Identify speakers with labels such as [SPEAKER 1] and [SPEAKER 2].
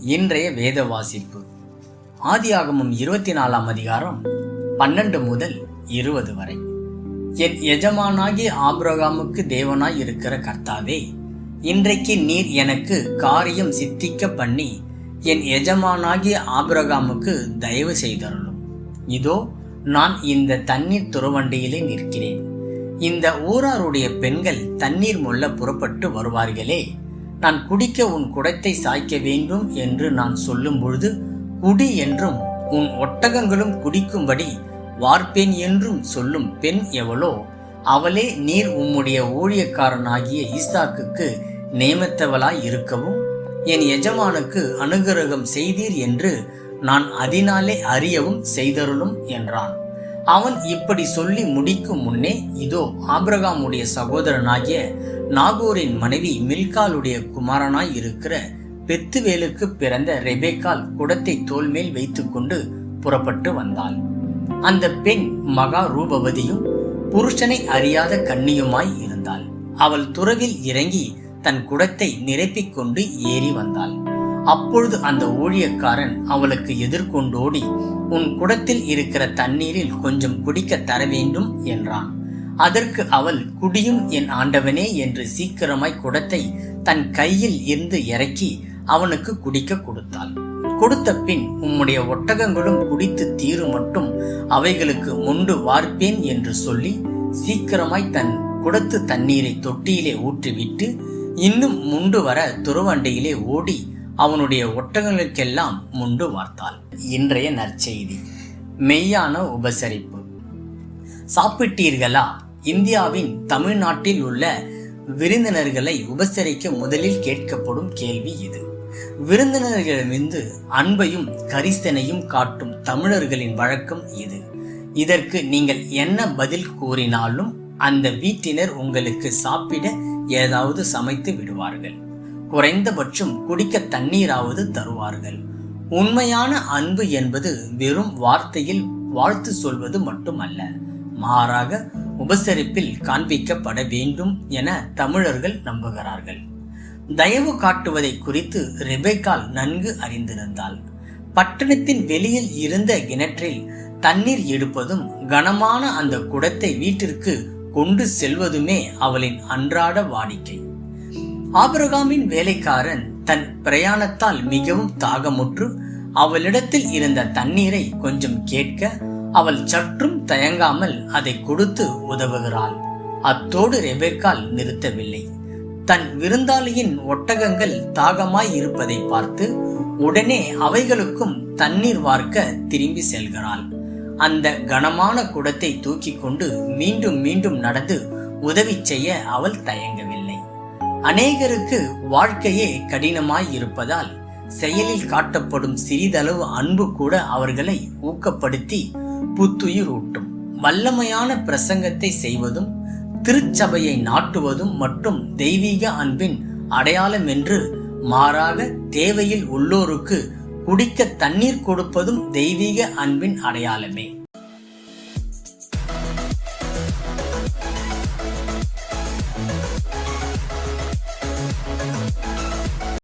[SPEAKER 1] இன்றைய வேத வாசிப்பு. ஆதியாகமும் இருபத்தி நாலாம் அதிகாரம் பன்னெண்டு முதல் இருபது வரை. என் எஜமானாகி ஆப்ரகாமுக்கு தேவனாய் இருக்கிற கர்த்தாவே இன்றைக்கு நீர் எனக்கு காரியம் சித்திக்க பண்ணி என் எஜமானாகி ஆப்ரகாமுக்கு தயவு செய்தருளும். இதோ நான் இந்த தண்ணீர் துறவண்டியிலே நிற்கிறேன். இந்த ஊராருடைய பெண்கள் தண்ணீர் முள்ள புறப்பட்டு வருவார்களே நான் குடிக்க உன் குடத்தை சாய்க்க வேண்டும் என்று நான் சொல்லும் பொழுது குடி என்றும் உன் ஒட்டகங்களும் குடிக்கும்படி வார்ப்பேன் என்றும் சொல்லும் பெண் எவளோ அவளே நீர் உம்முடைய ஊழியக்காரனாகிய ஈஸ்தாக்குக்கு நியமித்தவளாய் இருக்கவும் என் எஜமானுக்கு அனுகிரகம் செய்தீர் என்று நான் அதனாலே அறியவும் செய்தருளும் என்றான். அவன் இப்படி சொல்லி முடிக்கும் முன்னே இதோ ஆபிரகாமுடைய சகோதரனாகிய நாகூரின் மனைவி மில்காலுடைய குமாரனாய் இருக்கிற பெத்துவேலுக்கு பிறந்த ரெபேக்கால் குடத்தை தோல் மேல் வைத்துக்கொண்டு புறப்பட்டு வந்தாள். அந்த பெண் மகா ரூபவதியும் புருஷனை அறியாத கன்னியுமாய் இருந்தாள். அவள் துறவில் இறங்கி தன் குடத்தை நிரப்பிக் கொண்டு ஏறி வந்தாள். அப்பொழுது அந்த ஊழியக்காரன் அவளுக்கு எதிர்கொண்டோடி உன் குடத்தில் இருக்கிற தண்ணீரில் கொஞ்சம் குடிக்க தர வேண்டும் என்றான். அதற்கு அவள் குடியும் என் ஆண்டவனே என்று சீக்கிரமாய் குடத்தை தன் கையில் இருந்து இறக்கி அவனுக்கு குடிக்க கொடுத்தாள். கொடுத்த பின் உம்முடைய ஒட்டகங்களும் குடித்து தீரும் மட்டும் அவைகளுக்கு முண்டு வார்ப்பேன் என்று சொல்லி சீக்கிரமாய் தன் குடத்து தண்ணீரை தொட்டியிலே ஊற்றிவிட்டு இன்னும் முண்டு வர துறவண்டையிலே ஓடி அவனுடைய ஒட்டகங்களுக்கெல்லாம் முண்டு வார்த்தாள். இன்றைய நற்செய்தி. மெய்யான உபசரிப்பு. சாப்பிட்டீர்களா? இந்தியாவின் தமிழ்நாட்டில் உள்ள விருந்தினர்களை உபசரிக்க முதலில் கேட்கப்படும் கேள்வி இது. விருந்தினர்களிடமிருந்து அன்பையும் கரிசனையும் காட்டும் தமிழர்களின் வழக்கம் இது. இதற்கு நீங்கள் என்ன பதில் கூறினாலும் அந்த வீட்டினர் உங்களுக்கு சாப்பிட ஏதாவது சமைத்து விடுவார்கள். குறைந்தபட்சம் குடிக்க தண்ணீராவது தருவார்கள். உண்மையான அன்பு என்பது வெறும் வார்த்தையில் வாழ்த்து சொல்வது மட்டுமல்ல மாறாக உபசரிப்பில் காண்பிக்கப்பட வேண்டும் என தமிழர்கள் நம்புகிறார்கள். தயவு காட்டுவதை குறித்து ரெபேக்கால் நன்கு அறிந்திருந்தாள். பட்டணத்தின் வெளியில் இருந்த கிணற்றில் தண்ணீர் எடுப்பதும் கனமான அந்த குடத்தை வீட்டிற்கு கொண்டு செல்வதுமே அவளின் அன்றாட வாடிக்கை. ஆபிரகாமின் வேலைக்காரன் தன் பிரயாணத்தால் மிகவும் தாகமுற்று அவளிடத்தில் இருந்த தண்ணீரை கொஞ்சம் கேட்க அவள் சற்றும் தயங்காமல் அதை கொடுத்து உதவுகிறாள். அத்தோடு ரெபேக்கால் நிறுத்தவில்லை. தன் விருந்தாளியின் ஒட்டகங்கள் தாகமாய் இருப்பதை பார்த்து உடனே அவைகளுக்கும் தண்ணீர் வார்க்க திரும்பி செல்கிறாள். அந்த கனமான குடத்தை தூக்கி கொண்டு மீண்டும் மீண்டும் நடந்து உதவி செய்ய அவள் தயங்கவில்லை. அநேகருக்கு வாழ்க்கையே கடினமாய் இருப்பதால் செயலில் காட்டப்படும் சிறிதளவு அன்பு கூட அவர்களை ஊக்கப்படுத்தி புத்துயிர் ஊட்டும் வல்லமையான பிரசங்கத்தை செய்வதும் திருச்சபையை நாட்டுவதும் மற்றும் தெய்வீக அன்பின் அடையாளம் என்று மாறாக தேவையில் உள்ளோருக்கு குடிக்க தண்ணீர் கொடுப்பதும் தெய்வீக அன்பின் அடையாளமே.